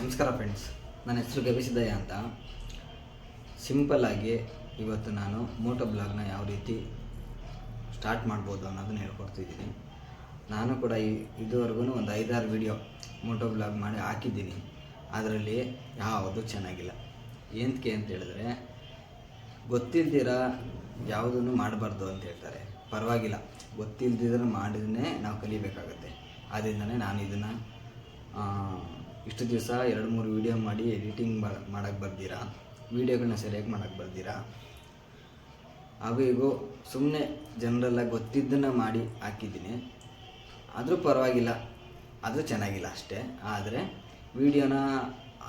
ನಮಸ್ಕಾರ ಫ್ರೆಂಡ್ಸ್ ನನ್ನ ಹೆಸರು ಗವಿಸಿದ್ದಯ್ಯ ಅಂತ. ಸಿಂಪಲ್ಲಾಗಿ ಇವತ್ತು ನಾನು ಮೋಟೋ ಬ್ಲಾಗ್ನ ಯಾವ ರೀತಿ ಸ್ಟಾರ್ಟ್ ಮಾಡ್ಬೋದು ಅನ್ನೋದನ್ನ ಹೇಳ್ಕೊಡ್ತಿದ್ದೀನಿ ನಾನು ಕೂಡ ಈ ಇದುವರೆಗೂ ಒಂದು ಐದಾರು ವಿಡಿಯೋ ಮೋಟೋ ಬ್ಲಾಗ್ ಮಾಡಿ ಹಾಕಿದ್ದೀನಿ. ಅದರಲ್ಲಿ ಯಾವುದು ಚೆನ್ನಾಗಿಲ್ಲ. ಏನಕ್ಕೆ ಅಂತ ಹೇಳಿದ್ರೆ, ಗೊತ್ತಿಲ್ದಿರ ಯಾವುದನ್ನು ಮಾಡಬಾರ್ದು ಅಂತ ಹೇಳ್ತಾರೆ. ಪರವಾಗಿಲ್ಲ. ಗೊತ್ತಿಲ್ದಿದ್ರೆ ಮಾಡಿದ್ರೆ ನಾವು ಕಲಿಬೇಕಾಗತ್ತೆ. ಆದ್ದರಿಂದನೇ ನಾನು ಇದನ್ನು ಇಷ್ಟು ದಿವಸ ಎರಡು ಮೂರು ವೀಡಿಯೋ ಮಾಡಿ ಎಡಿಟಿಂಗ್ ಮಾಡೋಕ್ಕೆ ಬರ್ದಿರಾ? ವೀಡಿಯೋಗಳನ್ನ ಸರಿಯಾಗಿ ಮಾಡೋಕ್ಕೆ ಬರ್ದಿರಾ? ಹಾಗೂ ಸುಮ್ಮನೆ ಜನರೆಲ್ಲ ಗೊತ್ತಿದ್ದನ್ನು ಮಾಡಿ ಹಾಕಿದ್ದೀನಿ. ಆದರೂ ಪರವಾಗಿಲ್ಲ. ಅದು ಚೆನ್ನಾಗಿಲ್ಲ ಅಷ್ಟೇ. ಆದರೆ ವೀಡಿಯೋನ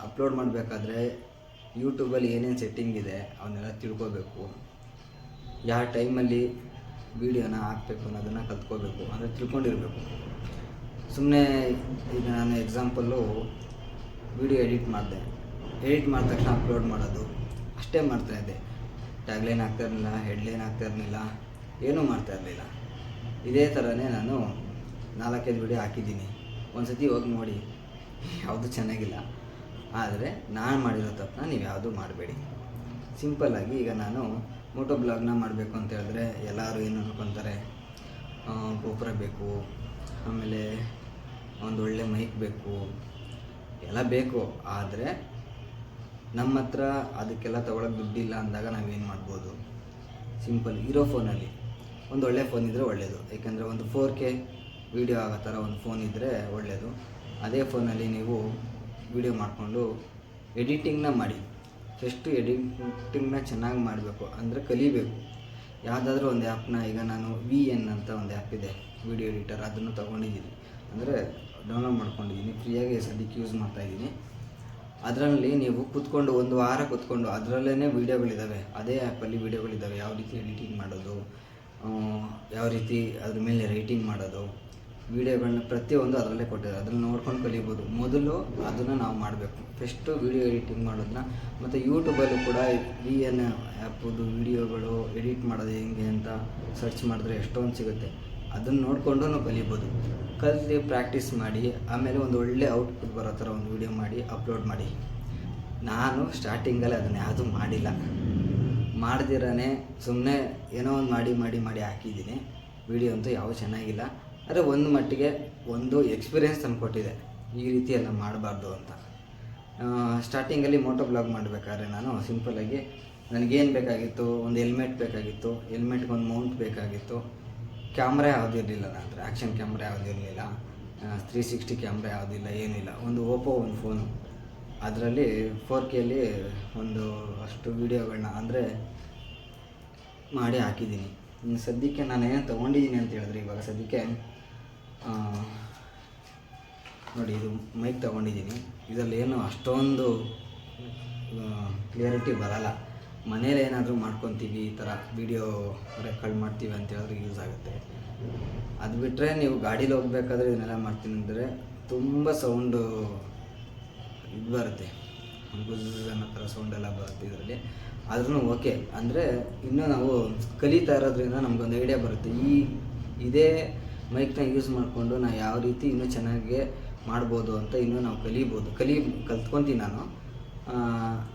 ಅಪ್ಲೋಡ್ ಮಾಡಬೇಕಾದ್ರೆ ಯೂಟ್ಯೂಬಲ್ಲಿ ಏನೇನು ಸೆಟ್ಟಿಂಗ್ ಇದೆ ಅವನ್ನೆಲ್ಲ ತಿಳ್ಕೊಬೇಕು. ಯಾವ ಟೈಮಲ್ಲಿ ವೀಡಿಯೋನ ಹಾಕ್ಬೇಕು ಅನ್ನೋದನ್ನು ಕಲ್ತ್ಕೋಬೇಕು. ಅಂದರೆ ತಿಳ್ಕೊಂಡಿರಬೇಕು. ಸುಮ್ಮನೆ ಈಗ ನಾನು ಎಕ್ಸಾಂಪಲ್ಲು ವಿಡಿಯೋ ಎಡಿಟ್ ಮಾಡಿದೆ. ಎಡಿಟ್ ಮಾಡಿದ ತಕ್ಷಣ ಅಪ್ಲೋಡ್ ಮಾಡೋದು. ಅಷ್ಟೇ ಮಾಡ್ತಾ ಇದ್ದೆ. ಟ್ಯಾಗ್ಲೈನ್ ಆಗ್ತಾ ಇರಲಿಲ್ಲ ಹೆಡ್ಲೈನ್ ಆಗ್ತಾ ಇರಲಿಲ್ಲ, ಏನೂ ಮಾಡ್ತಾ ಇರಲಿಲ್ಲ. ಇದೇ ಥರನೇ ನಾನು ನಾಲ್ಕೈದು ವಿಡಿಯೋ ಹಾಕಿದ್ದೀನಿ. ಒಂದು ಸತಿ ಹೋಗಿ ನೋಡಿ, ಯಾವುದು ಚೆನ್ನಾಗಿಲ್ಲ. ಆದರೆ ನಾನು ಮಾಡಿರೋ ತಪ್ಪನ್ನ ನೀವು ಯಾವುದೂ ಮಾಡಬೇಡಿ. ಸಿಂಪಲ್ಲಾಗಿ ಈಗ ನಾನು ಮೋಟೋ ಬ್ಲಾಗ್ನ ಮಾಡಬೇಕು ಅಂತ ಹೇಳಿದ್ರೆ ಎಲ್ಲರೂ ಏನು ಅನ್ಕೊತಾರೆ? ಗೋಪುರ ಬೇಕು, ಆಮೇಲೆ ಒಂದು ಒಳ್ಳೆ ಮೈಕ್ ಬೇಕು. ಎಲ್ಲ ಬೇಕು, ಆದರೆ ನಮ್ಮ ಹತ್ರ ಅದಕ್ಕೆಲ್ಲ ತೊಗೊಳಕ್ಕೆ ದುಡ್ಡಿಲ್ಲ ಅಂದಾಗ ನಾವೇನು ಮಾಡ್ಬೋದು? ಸಿಂಪಲ್ ಇರೋ ಫೋನಲ್ಲಿ ಒಂದು ಒಳ್ಳೆ ಫೋನ್ ಇದ್ದರೆ ಒಳ್ಳೆಯದು ಏಕೆಂದರೆ ಒಂದು ಫೋರ್ ಕೆ ವೀಡಿಯೋ ಆಗೋ ಥರ ಒಂದು ಫೋನ್ ಇದ್ದರೆ ಒಳ್ಳೆಯದು ಅದೇ ಫೋನಲ್ಲಿ ನೀವು ವೀಡಿಯೋ ಮಾಡಿಕೊಂಡು ಎಡಿಟಿಂಗ್ನ ಮಾಡಿ. ಎಷ್ಟು ಎಡಿಟಿಂಗ್ನ ಚೆನ್ನಾಗಿ ಮಾಡಬೇಕು ಅಂದರೆ ಕಲಿಬೇಕು. ಯಾವುದಾದ್ರೂ ಒಂದು ಆ್ಯಪ್ನ ಈಗ ನಾನು ವಿ ಎನ್ ಅಂತ ಒಂದು ಆ್ಯಪ್ ಇದೆ ವಿಡಿಯೋ ಎಡಿಟರ್ ಅದನ್ನು ತೊಗೊಂಡಿದ್ದೀನಿ. ಅಂದರೆ ಡೌನ್ಲೋಡ್ ಮಾಡ್ಕೊಂಡಿದ್ದೀನಿ, ಫ್ರೀಯಾಗಿ ಸದ್ಯಕ್ಕೆ ಯೂಸ್ ಮಾಡ್ತಾಯಿದ್ದೀನಿ ಅದರಲ್ಲಿ ನೀವು ಕೂತ್ಕೊಂಡು ಒಂದು ವಾರ ಕೂತ್ಕೊಂಡು ಅದರಲ್ಲೇ ವೀಡಿಯೋಗಳಿದ್ದಾವೆ ಅದೇ ಆ್ಯಪಲ್ಲಿ ವೀಡಿಯೋಗಳಿದ್ದಾವೆ ಯಾವ ರೀತಿ ಎಡಿಟಿಂಗ್ ಮಾಡೋದು ಯಾವ ರೀತಿ ಅದ್ರ ಮೇಲೆ ರೈಟಿಂಗ್ ಮಾಡೋದು ವೀಡಿಯೋಗಳನ್ನ ಪ್ರತಿಯೊಂದು ಅದರಲ್ಲೇ ಕೊಟ್ಟಿದ್ದಾರೆ. ಅದನ್ನು ನೋಡ್ಕೊಂಡು ಕಲಿಬೋದು. ಮೊದಲು ಅದನ್ನು ನಾವು ಮಾಡಬೇಕು. ಫಸ್ಟು ವೀಡಿಯೋ ಎಡಿಟಿಂಗ್ ಮಾಡೋದನ್ನ ಮತ್ತು ಯೂಟ್ಯೂಬಲ್ಲಿ ಕೂಡ ವಿ ಎನ್ ಆ್ಯಪದು ವೀಡಿಯೋಗಳು ಎಡಿಟ್ ಮಾಡೋದು ಹೆಂಗೆ ಅಂತ ಸರ್ಚ್ ಮಾಡಿದ್ರೆ ಎಷ್ಟೊಂದು ಸಿಗುತ್ತೆ. ಅದನ್ನು ನೋಡಿಕೊಂಡು ನಾವು ಕಲಿಬೋದು. ಕಲಿತು ಪ್ರಾಕ್ಟೀಸ್ ಮಾಡಿ, ಆಮೇಲೆ ಒಂದು ಒಳ್ಳೆ ಔಟ್ಪುಟ್ ಬರೋ ಥರ ಒಂದು ವಿಡಿಯೋ ಮಾಡಿ ಅಪ್ಲೋಡ್ ಮಾಡಿ. ನಾನು ಸ್ಟಾರ್ಟಿಂಗಲ್ಲಿ ಅದನ್ನು ಯಾವುದೂ ಮಾಡಿಲ್ಲ. ಮಾಡ್ದಿರಾನೆ ಸುಮ್ಮನೆ ಏನೋ ಒಂದು ಮಾಡಿ ಮಾಡಿ ಮಾಡಿ ಹಾಕಿದ್ದೀನಿ. ವೀಡಿಯೋ ಅಂತೂ ಯಾವ ಚೆನ್ನಾಗಿಲ್ಲ. ಆದರೆ ಒಂದು ಮಟ್ಟಿಗೆ ಒಂದು ಎಕ್ಸ್ಪೀರಿಯೆನ್ಸ್ ತಂದುಕೊಟ್ಟಿದೆ ಈ ರೀತಿ ಎಲ್ಲ ಮಾಡಬಾರ್ದು ಅಂತ. ಸ್ಟಾರ್ಟಿಂಗಲ್ಲಿ ಮೋಟೋ ಬ್ಲಾಗ್ ಮಾಡಬೇಕಾದ್ರೆ ನಾನು ಸಿಂಪಲ್ಲಾಗಿ ನನಗೇನು ಬೇಕಾಗಿತ್ತು? ಒಂದು ಹೆಲ್ಮೆಟ್ ಬೇಕಾಗಿತ್ತು. ಹೆಲ್ಮೆಟ್ಗೆ ಒಂದು ಮೌಂಟ್ ಬೇಕಾಗಿತ್ತು. ಕ್ಯಾಮ್ರಾ ಯಾವುದೂ ಇರಲಿಲ್ಲ ನನ್ನ ಹತ್ರ. ಆ್ಯಕ್ಷನ್ ಕ್ಯಾಮ್ರಾ ಯಾವುದೂ ಇರಲಿಲ್ಲ. ತ್ರೀ ಸಿಕ್ಸ್ಟಿ ಕ್ಯಾಮ್ರಾ ಯಾವುದಿಲ್ಲ ಏನಿಲ್ಲ ಒಂದು ಓಪೋ ಒಂದು ಫೋನು ಅದರಲ್ಲಿ ಫೋರ್ ಕೆಯಲ್ಲಿ ಒಂದು ಅಷ್ಟು ವೀಡಿಯೋಗಳನ್ನ ಅಂದರೆ ಮಾಡಿ ಹಾಕಿದ್ದೀನಿ. ಇನ್ನು ಸದ್ಯಕ್ಕೆ ನಾನು ಏನು ತೊಗೊಂಡಿದ್ದೀನಿ ಅಂತ ಹೇಳಿದ್ರೆ ಇವಾಗ ಸದ್ಯಕ್ಕೆ ನೋಡಿ ಇದು ಮೈಕ್ ತೊಗೊಂಡಿದ್ದೀನಿ. ಇದರಲ್ಲಿ ಏನು ಅಷ್ಟೊಂದು ಕ್ಲಿಯರಿಟಿ ಬರಲ್ಲ. ಮನೇಲಿ ಏನಾದರೂ ಮಾಡ್ಕೊತೀವಿ ಈ ಥರ ವೀಡಿಯೋ ರೆಕಾರ್ಡ್ ಮಾಡ್ತೀವಿ ಅಂತ ಹೇಳಿದ್ರೆ ಯೂಸ್ ಆಗುತ್ತೆ. ಅದು ಬಿಟ್ಟರೆ ನೀವು ಗಾಡೀಲಿ ಹೋಗ್ಬೇಕಾದ್ರೆ ಇದನ್ನೆಲ್ಲ ಮಾಡ್ತೀನಿ ಅಂದರೆ ತುಂಬ ಸೌಂಡು ಇದು ಬರುತ್ತೆ. ಗುಜ್ ಅನ್ನೋ ಥರ ಸೌಂಡ್ ಎಲ್ಲ ಬರುತ್ತೆ ಇದರಲ್ಲಿ. ಆದ್ರೂ ಓಕೆ ಅಂದರೆ ಇನ್ನೂ ನಾವು ಕಲಿತಾ ಇರೋದ್ರಿಂದ ನಮಗೊಂದು ಐಡಿಯಾ ಬರುತ್ತೆ. ಈ ಇದೇ ಮೈಕ್ನ ಯೂಸ್ ಮಾಡಿಕೊಂಡು ನಾನು ಯಾವ ರೀತಿ ಇನ್ನೂ ಚೆನ್ನಾಗಿ ಮಾಡ್ಬೋದು ಅಂತ ಇನ್ನೂ ನಾವು ಕಲಿಬೋದು. ಕಲಿ, ಕಲ್ತ್ಕೊತೀನಿ ನಾನು.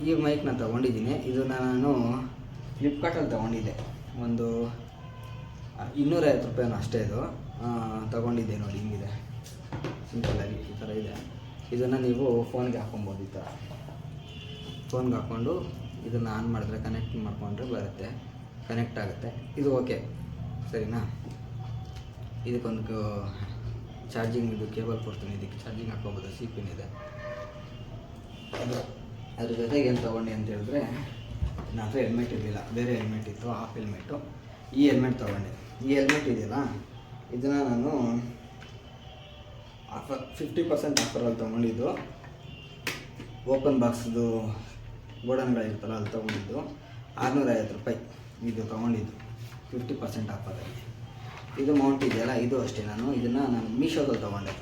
ಈ ಮೈಕ್ನ ತೊಗೊಂಡಿದ್ದೀನಿ. ಇದು ನಾನು ಫ್ಲಿಪ್ಕಾರ್ಟಲ್ಲಿ ತೊಗೊಂಡಿದ್ದೆ. ಒಂದು ಇನ್ನೂರೈವತ್ತು ರೂಪಾಯಿನೂ ಅಷ್ಟೇ ಇದು. ತಗೊಂಡಿದ್ದೆ ನೋಡಿ, ಹಿಂಗಿದೆ. ಸಿಂಪಲ್ಲಾಗಿ ಈ ಥರ ಇದೆ. ಇದನ್ನು ನೀವು ಫೋನ್ಗೆ ಹಾಕೊಬೋದು ಈ ಥರ ಫೋನ್ಗೆ ಹಾಕ್ಕೊಂಡು ಇದನ್ನು ಆನ್ ಮಾಡಿದ್ರೆ ಕನೆಕ್ಟ್ ಮಾಡಿಕೊಂಡ್ರೆ ಬರುತ್ತೆ. ಕನೆಕ್ಟ್ ಆಗುತ್ತೆ. ಇದು ಓಕೆ ಸರಿನಾ? ಇದಕ್ಕೊಂದು ಚಾರ್ಜಿಂಗ್ ಇದು ಕೇಬಲ್ ಕೊಡ್ತೀನಿ. ಇದಕ್ಕೆ ಚಾರ್ಜಿಂಗ್ ಹಾಕೋಬೋದು ಸಿ ಪಿನ್ ಇದೆ. ಅದ್ರ ಜೊತೆಗೆ ಏನು ತೊಗೊಂಡೆ ಅಂತ ಹೇಳಿದ್ರೆ, ನನ್ನ ಹತ್ರ ಹೆಲ್ಮೆಟ್ ಇರಲಿಲ್ಲ ಬೇರೆ ಹೆಲ್ಮೆಟ್ ಇತ್ತು ಹಾಫ್ ಹೆಲ್ಮೆಟ್ಟು ಈ ಹೆಲ್ಮೆಟ್ ತೊಗೊಂಡೆ. ಈ ಹೆಲ್ಮೆಟ್ ಇದೆಯಲ್ಲ, ಇದನ್ನು ನಾನು ಆಫರ್ ಫಿಫ್ಟಿ ಪರ್ಸೆಂಟ್ ಆಫರಲ್ಲಿ ತೊಗೊಂಡಿದ್ದು. ಓಪನ್ ಬಾಕ್ಸ್ದು ಗೋಡನ್ಗಳಿರ್ತಲ್ಲ, ಅಲ್ಲಿ ತೊಗೊಂಡಿದ್ದು. ಆರುನೂರ ಐವತ್ತು ರೂಪಾಯಿ ಇದು ತೊಗೊಂಡಿದ್ದು ಫಿಫ್ಟಿ ಪರ್ಸೆಂಟ್ ಆಫರಲ್ಲಿ ಇದು ಮೌಂಟ್ ಇದೆಯಲ್ಲ, ಇದು ಅಷ್ಟೇ ನಾನು. ಇದನ್ನು ನಾನು ಮೀಶೋದಲ್ಲಿ ತೊಗೊಂಡೆ.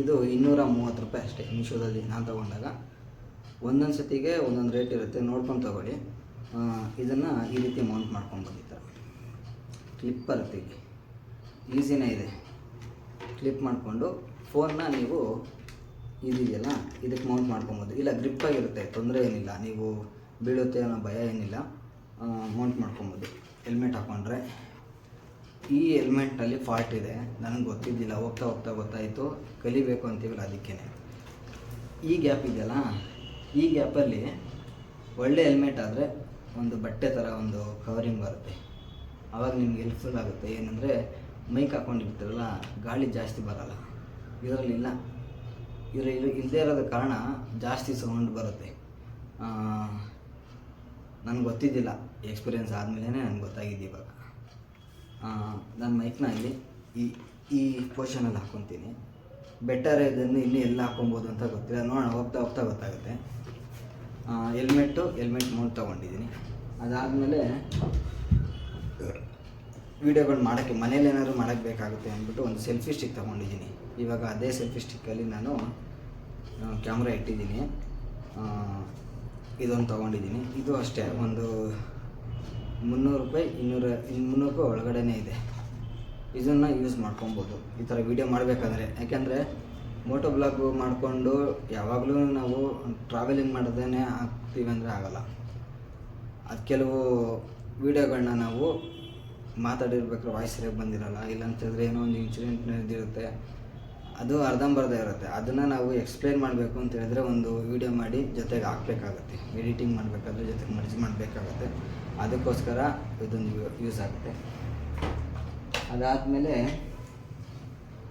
ಇದು ಇನ್ನೂರ ಮೂವತ್ತು ರೂಪಾಯಿ ಅಷ್ಟೇ ಮೀಶೋದಲ್ಲಿ ನಾನು ತೊಗೊಂಡಾಗ. ಒಂದೊಂದು ಸತಿಗೆ ಒಂದೊಂದು ರೇಟ್ ಇರುತ್ತೆ. ನೋಡ್ಕೊಂಡು ತೊಗೊಳ್ಳಿ. ಇದನ್ನು ಈ ರೀತಿ ಮೌಂಟ್ ಮಾಡ್ಕೊಂಡು ಈ ಕ್ಲಿಪ್ಪರ್ ಕ್ಲಿಪ್ ಬರುತ್ತೆ ಈಸಿನೇ ಇದೆ. ಕ್ಲಿಪ್ ಮಾಡಿಕೊಂಡು ಫೋನ್ನ ನೀವು ಇದೆಯಲ್ಲ ಇದಕ್ಕೆ ಮೌಂಟ್ ಮಾಡ್ಕೊಬೋದು. ಇಲ್ಲ ಗ್ರಿಪ್ ಆಗಿರುತ್ತೆ. ತೊಂದರೆ ಏನಿಲ್ಲ. ನೀವು ಬೀಳುತ್ತೆ ಅನ್ನೋ ಭಯ ಏನಿಲ್ಲ. ಮೌಂಟ್ ಮಾಡ್ಕೊಬೋದು. ಹೆಲ್ಮೆಟ್ ಹಾಕ್ಕೊಂಡ್ರೆ ಈ ಹೆಲ್ಮೆಟಲ್ಲಿ ಫಾಲ್ಟ್ ಇದೆ. ನನಗೆ ಗೊತ್ತಿದ್ದಿಲ್ಲ. ಹೋಗ್ತಾ ಹೋಗ್ತಾ ಗೊತ್ತಾಯಿತು. ಕಲಿಬೇಕು ಅಂತೀವಲ್ಲ ಅದಕ್ಕೇ ಈ ಗ್ಯಾಪ್ ಇದೆಯಲ್ಲ ಈ ಗ್ಯಾಪಲ್ಲಿ ಒಳ್ಳೆ ಹೆಲ್ಮೆಟ್ ಆದರೆ ಒಂದು ಬಟ್ಟೆ ಥರ ಒಂದು ಕವರಿಂಗ್ ಬರುತ್ತೆ. ಆವಾಗ ನಿಮ್ಗೆ ಹೆಲ್ಪ್ಫುಲ್ ಆಗುತ್ತೆ. ಏನಂದರೆ ಮೈಕ್ ಹಾಕ್ಕೊಂಡಿರ್ತೀರಲ್ಲ ಗಾಳಿ ಜಾಸ್ತಿ ಬರಲ್ಲ. ಇದರಲ್ಲಿ ಇಲ್ಲ ಇದ್ರ ಇಲ್ಲದೇ ಇರೋದ ಕಾರಣ ಜಾಸ್ತಿ ಸೌಂಡ್ ಬರುತ್ತೆ. ನನಗೆ ಗೊತ್ತಿದ್ದಿಲ್ಲ. ಎಕ್ಸ್ಪೀರಿಯೆನ್ಸ್ ಆದಮೇಲೆ ನನಗೆ ಗೊತ್ತಾಗಿದ್ದು ಇವಾಗ. ನಾನು ಮೈಕ್ನ ಇಲ್ಲಿ ಈ ಈ ಪೋರ್ಷನಲ್ಲಿ ಹಾಕ್ಕೊತೀನಿ ಬೆಟರ್ ಇದನ್ನು ಇನ್ನೂ ಎಲ್ಲ ಹಾಕೊಬೋದು ಅಂತ ಗೊತ್ತಿಲ್ಲ. ನೋಡೋಣ, ಹೋಗ್ತಾ ಹೋಗ್ತಾ ಗೊತ್ತಾಗುತ್ತೆ. ಹೆಲ್ಮೆಟ್ಟು, ಹೆಲ್ಮೆಟ್ ಮೂರು ತೊಗೊಂಡಿದ್ದೀನಿ. ಅದಾದಮೇಲೆ ವೀಡಿಯೋಗಳು ಮಾಡೋಕ್ಕೆ, ಮನೇಲಿ ಏನಾದರೂ ಮಾಡೋಕ್ಕೆ ಬೇಕಾಗುತ್ತೆ ಅಂದ್ಬಿಟ್ಟು ಒಂದು ಸೆಲ್ಫಿ ಸ್ಟಿಕ್ ತೊಗೊಂಡಿದ್ದೀನಿ. ಇವಾಗ ಅದೇ ಸೆಲ್ಫಿ ಸ್ಟಿಕ್ಕಲ್ಲಿ ನಾನು ಕ್ಯಾಮ್ರಾ ಇಟ್ಟಿದ್ದೀನಿ. ಇದೊಂದು ತೊಗೊಂಡಿದ್ದೀನಿ. ಇದು ಅಷ್ಟೇ, ಒಂದು ಮುನ್ನೂರು ರೂಪಾಯಿ, ಇನ್ನೂರ, ಇನ್ನು ಮುನ್ನೂರು ರೂಪಾಯಿ ಒಳಗಡೆನೇ ಇದೆ. ಇದನ್ನು ಯೂಸ್ ಮಾಡ್ಕೊಬೋದು. ಈ ಥರ ವೀಡಿಯೋ ಮಾಡಬೇಕಾದ್ರೆ. ಯಾಕೆಂದರೆ ಮೋಟೋ ಬ್ಲಾಗ್ ಮಾಡಿಕೊಂಡು ಯಾವಾಗಲೂ ನಾವು ಟ್ರಾವೆಲಿಂಗ್ ಮಾಡೋದೇ ಆಗ್ತೀವಿ ಅಂದರೆ ಆಗಲ್ಲ. ಅದು ಕೆಲವು ವೀಡಿಯೋಗಳನ್ನ ನಾವು ಮಾತಾಡಿರ್ಬೇಕಾದ್ರೆ ವಾಯ್ಸ್ ಸರಿಯಾಗಿ ಬಂದಿರಲ್ಲ. ಇಲ್ಲ ಅಂತಂದರೆ ಏನೋ ಒಂದು ಇನ್ಸಿಡೆಂಟ್ ನಡೆದಿರುತ್ತೆ. ಅದು ಅರ್ಧಂಬರ್ಧ ಇರುತ್ತೆ. ಅದನ್ನು ನಾವು ಎಕ್ಸ್ಪ್ಲೇನ್ ಮಾಡಬೇಕು ಅಂತ ಹೇಳಿದ್ರೆ ಒಂದು ವೀಡಿಯೋ ಮಾಡಿ ಜೊತೆಗೆ ಹಾಕ್ಬೇಕಾಗತ್ತೆ. ಎಡಿಟಿಂಗ್ ಮಾಡಬೇಕಾದ್ರೆ ಜೊತೆಗೆ ಮರ್ಜ್ ಮಾಡಬೇಕಾಗತ್ತೆ. ಅದಕ್ಕೋಸ್ಕರ ಇದೊಂದು ಯೂಸ್ ಆಗುತ್ತೆ. ಅದಾದಮೇಲೆ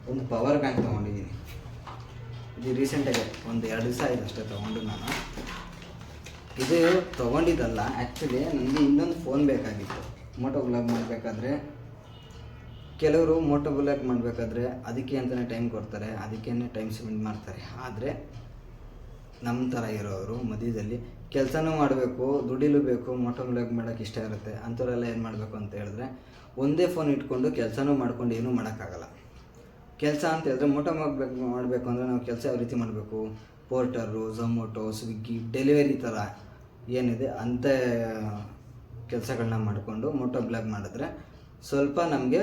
ಒಂದು ಪವರ್ ಬ್ಯಾಂಕ್ ತೊಗೊಂಡಿದ್ದೀನಿ. ಇದು ರೀಸೆಂಟಾಗಿ ಒಂದು ಎರಡು ದಿವಸ ಆಯಿತು ಅಷ್ಟೇ ತೊಗೊಂಡು ನಾನು. ಇದು ತೊಗೊಂಡಿದ್ದಲ್ಲ ಆ್ಯಕ್ಚುಲಿ ನನಗೆ ಇನ್ನೊಂದು ಫೋನ್ ಬೇಕಾಗಿತ್ತು. ಮೋಟೋ ಬ್ಲಾಗ್ ಮಾಡಬೇಕಾದ್ರೆ, ಕೆಲವರು ಮೋಟೋ ಬ್ಲಾಗ್ ಮಾಡಬೇಕಾದ್ರೆ ಅದಕ್ಕೆ ಅಂತಲೇ ಟೈಮ್ ಕೊಡ್ತಾರೆ ಅದಕ್ಕೇ ಟೈಮ್ ಸ್ಪೆಂಡ್ ಮಾಡ್ತಾರೆ. ಆದರೆ ನಮ್ಮ ಥರ ಇರೋರು ಮಧ್ಯದಲ್ಲಿ ಕೆಲಸನೂ ಮಾಡಬೇಕು ದುಡಿಲೂ ಬೇಕು ಮೋಟೋ ಬ್ಲಾಗ್ ಮಾಡೋಕ್ಕೆ ಇಷ್ಟ ಇರುತ್ತೆ, ಅಂಥವರೆಲ್ಲ ಏನು ಮಾಡಬೇಕು ಅಂತ ಹೇಳಿದ್ರೆ ಒಂದೇ ಫೋನ್ ಇಟ್ಕೊಂಡು ಕೆಲಸನೂ ಮಾಡ್ಕೊಂಡು ಏನೂ ಮಾಡೋಕ್ಕಾಗಲ್ಲ. ಕೆಲಸ ಅಂತ ಹೇಳಿದ್ರೆ ಮೋಟೋ ಮಾಡಬೇಕು ಮಾಡಬೇಕು ಅಂದರೆ ನಾವು ಕೆಲಸ ಯಾವ ರೀತಿ ಮಾಡಬೇಕು? ಪೋರ್ಟರು ಝೊಮೊಟೊ ಸ್ವಿಗ್ಗಿ ಡೆಲಿವರಿ ಥರ ಏನಿದೆ ಅಂಥ ಕೆಲಸಗಳನ್ನ ಮಾಡಿಕೊಂಡು ಮೋಟೋ ಬ್ಲಾಗ್ ಮಾಡಿದ್ರೆ ಸ್ವಲ್ಪ ನಮಗೆ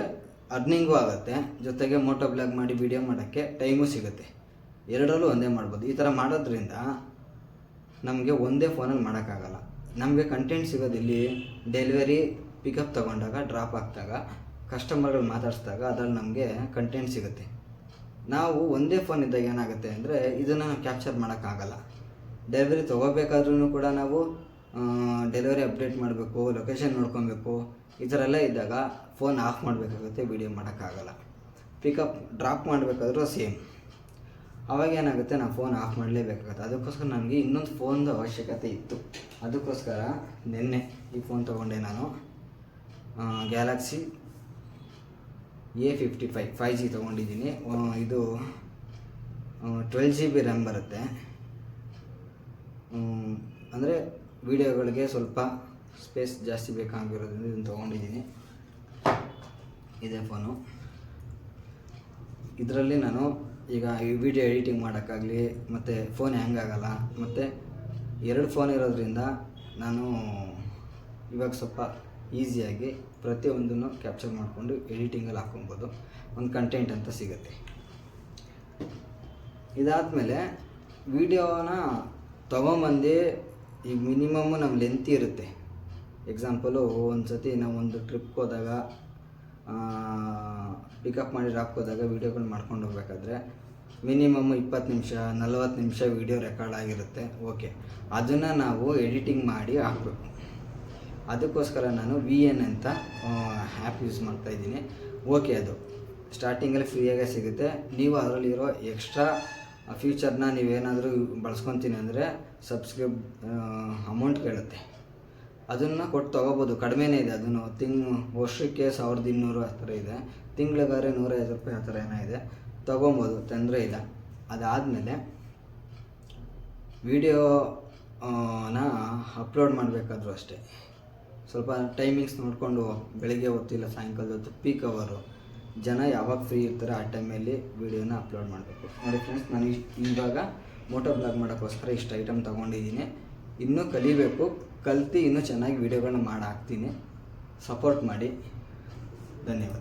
ಅರ್ನಿಂಗೂ ಆಗುತ್ತೆ, ಜೊತೆಗೆ ಮೋಟೋ ಬ್ಲಾಗ್ ಮಾಡಿ ವಿಡಿಯೋ ಮಾಡೋಕ್ಕೆ ಟೈಮು ಸಿಗುತ್ತೆ. ಎರಡರಲ್ಲೂ ಒಂದೇ ಮಾಡ್ಬೋದು. ಈ ಥರ ಮಾಡೋದ್ರಿಂದ ನಮಗೆ ಒಂದೇ ಫೋನಲ್ಲಿ ಮಾಡೋಕ್ಕಾಗಲ್ಲ. ನಮಗೆ ಕಂಟೆಂಟ್ ಸಿಗೋದಿಲ್ಲಿ ಡೆಲಿವರಿ ಪಿಕಪ್ ತೊಗೊಂಡಾಗ ಡ್ರಾಪ್ ಆಗ್ತಾಗ ಕಸ್ಟಮರ್ಗಳು ಮಾತಾಡಿಸಿದಾಗ ಅದರಲ್ಲಿ ನಮಗೆ ಕಂಟೆಂಟ್ ಸಿಗುತ್ತೆ. ನಾವು ಒಂದೇ ಫೋನ್ ಇದ್ದಾಗ ಏನಾಗುತ್ತೆ ಅಂದರೆ ಇದನ್ನು ನಾವು ಕ್ಯಾಪ್ಚರ್ ಮಾಡೋಕ್ಕಾಗಲ್ಲ. ಡೆಲಿವರಿ ತೊಗೋಬೇಕಾದ್ರೂ ಕೂಡ ನಾವು ಡೆಲಿವರಿ ಅಪ್ಡೇಟ್ ಮಾಡಬೇಕು ಲೊಕೇಶನ್ ನೋಡ್ಕೊಬೇಕು. ಈ ಥರ ಎಲ್ಲ ಇದ್ದಾಗ ಫೋನ್ ಆಫ್ ಮಾಡಬೇಕಾಗುತ್ತೆ ವಿಡಿಯೋ ಮಾಡೋಕ್ಕಾಗಲ್ಲ. ಪಿಕಪ್ ಡ್ರಾಪ್ ಮಾಡಬೇಕಾದ್ರೂ ಸೇಮ್ ಅವಾಗ ಏನಾಗುತ್ತೆ ನಾನು ಫೋನ್ ಆಫ್ ಮಾಡಲೇಬೇಕಾಗುತ್ತೆ. ಅದಕ್ಕೋಸ್ಕರ ನನಗೆ ಇನ್ನೊಂದು ಫೋನ್ದು ಅವಶ್ಯಕತೆ ಇತ್ತು. ಅದಕ್ಕೋಸ್ಕರ ನಿನ್ನೆ ಈ ಫೋನ್ ತೊಗೊಂಡೆ ನಾನು Galaxy A fifty five five G ತೊಗೊಂಡಿದ್ದೀನಿ. ಇದು ಟ್ವೆಲ್ ಜಿ ಬಿ ರ್ಯಾಮ್ ಬರುತ್ತೆ. ಅಂದರೆ ವೀಡಿಯೋಗಳಿಗೆ ಸ್ವಲ್ಪ ಸ್ಪೇಸ್ ಜಾಸ್ತಿ ಬೇಕಾಗಿರೋದ್ರಿಂದ ಇದನ್ನು ತೊಗೊಂಡಿದ್ದೀನಿ. ಇದೇ ಫೋನು ಇದರಲ್ಲಿ ನಾನು ಈಗ ಈ ವಿಡಿಯೋ ಎಡಿಟಿಂಗ್ ಮಾಡೋಕ್ಕಾಗಲಿ, ಮತ್ತು ಫೋನ್ ಹ್ಯಾಂಗ್ ಆಗೋಲ್ಲ, ಮತ್ತು ಎರಡು ಫೋನ್ ಇರೋದ್ರಿಂದ ನಾನು ಇವಾಗ ಸ್ವಲ್ಪ ಈಸಿಯಾಗಿ ಪ್ರತಿಯೊಂದನ್ನು ಕ್ಯಾಪ್ಚರ್ ಮಾಡಿಕೊಂಡು ಎಡಿಟಿಂಗಲ್ಲಿ ಹಾಕ್ಕೊಬೋದು. ಒಂದು ಕಂಟೆಂಟ್ ಅಂತ ಸಿಗುತ್ತೆ. ಇದಾದಮೇಲೆ ವಿಡಿಯೋನ ತೊಗೊಂಬಂದು ಈಗ ಮಿನಿಮಮ್ಮು ನಮ್ಮ ಲೆಂತ್ ಇರುತ್ತೆ. ಎಕ್ಸಾಂಪಲು ಒಂದು ಸತಿ ನಾವು ಒಂದು ಟ್ರಿಪ್ಗೆ ಹೋದಾಗ ಪಿಕಪ್ ಮಾಡಿ ಡ್ರಾಪ್ಗೆ ಹೋದಾಗ ವೀಡಿಯೋಗಳು ಮಾಡ್ಕೊಂಡು ಹೋಗ್ಬೇಕಾದ್ರೆ ಮಿನಿಮಮ್ ಇಪ್ಪತ್ತು ನಿಮಿಷ, ನಲವತ್ತು ನಿಮಿಷ ವೀಡಿಯೋ ರೆಕಾರ್ಡ್ ಆಗಿರುತ್ತೆ. ಓಕೆ ಅದನ್ನು ನಾವು ಎಡಿಟಿಂಗ್ ಮಾಡಿ ಹಾಕಬೇಕು. ಅದಕ್ಕೋಸ್ಕರ ನಾನು ವಿ ಎನ್ ಅಂತ ಆ್ಯಪ್ ಯೂಸ್ ಮಾಡ್ತಾಯಿದ್ದೀನಿ ಓಕೆ ಅದು. ಸ್ಟಾರ್ಟಿಂಗಲ್ಲಿ ಫ್ರೀಯಾಗೇ ಸಿಗುತ್ತೆ. ನೀವು ಅದರಲ್ಲಿರೋ ಎಕ್ಸ್ಟ್ರಾ ಫ್ಯೂಚರ್ನ ನೀವೇನಾದರೂ ಬಳಸ್ಕೊತೀನಿ ಅಂದರೆ ಸಬ್ಸ್ಕ್ರಿಬ್ ಅಮೌಂಟ್ ಕೇಳುತ್ತೆ. ಅದನ್ನು ಕೊಟ್ಟು ತೊಗೋಬೋದು. ಕಡಿಮೆನೇ ಇದೆ ಅದನ್ನು. ತಿಂಗ್, ವರ್ಷಕ್ಕೆ ಸಾವಿರದ ಇನ್ನೂರು ಆ ಥರ ಇದೆ. ತಿಂಗಳಿಗಾದ್ರೆ ನೂರೈವತ್ತು ರೂಪಾಯಿ ಆ ಥರ ಏನೋ ಇದೆ. ತೊಗೊಬೋದು, ತೊಂದರೆ ಇಲ್ಲ. ಅದಾದಮೇಲೆ ವಿಡಿಯೋ ನ ಅಪ್ಲೋಡ್ ಮಾಡಬೇಕಾದ್ರೂ ಅಷ್ಟೇ. ಸ್ವಲ್ಪ ಟೈಮಿಂಗ್ಸ್ ನೋಡಿಕೊಂಡು ಬೆಳಿಗ್ಗೆ ಹೊತ್ತಿಲ್ಲ, ಸಾಯಂಕಾಲದ ಹೊತ್ತು ಪೀಕ್ ಅವರು ಜನ ಯಾವಾಗ ಫ್ರೀ ಇರ್ತಾರೆ ಆ ಟೈಮಲ್ಲಿ ವೀಡಿಯೋನ ಅಪ್ಲೋಡ್ ಮಾಡಬೇಕು. ನೋಡಿ ಫ್ರೆಂಡ್ಸ್ ನಾನು ಇವಾಗ ಮೋಟೋ ಬ್ಲಾಗ್ ಮಾಡೋಕ್ಕೋಸ್ಕರ ಇಷ್ಟು ಐಟಮ್ ತೊಗೊಂಡಿದ್ದೀನಿ. ಇನ್ನೂ ಕಲಿಬೇಕು. ಕಲ್ತು ಇನ್ನೂ ಚೆನ್ನಾಗಿ ವೀಡಿಯೋಗಳನ್ನ ಮಾಡಿ ಹಾಕ್ತೀನಿ ಸಪೋರ್ಟ್ ಮಾಡಿ. ಧನ್ಯವಾದ.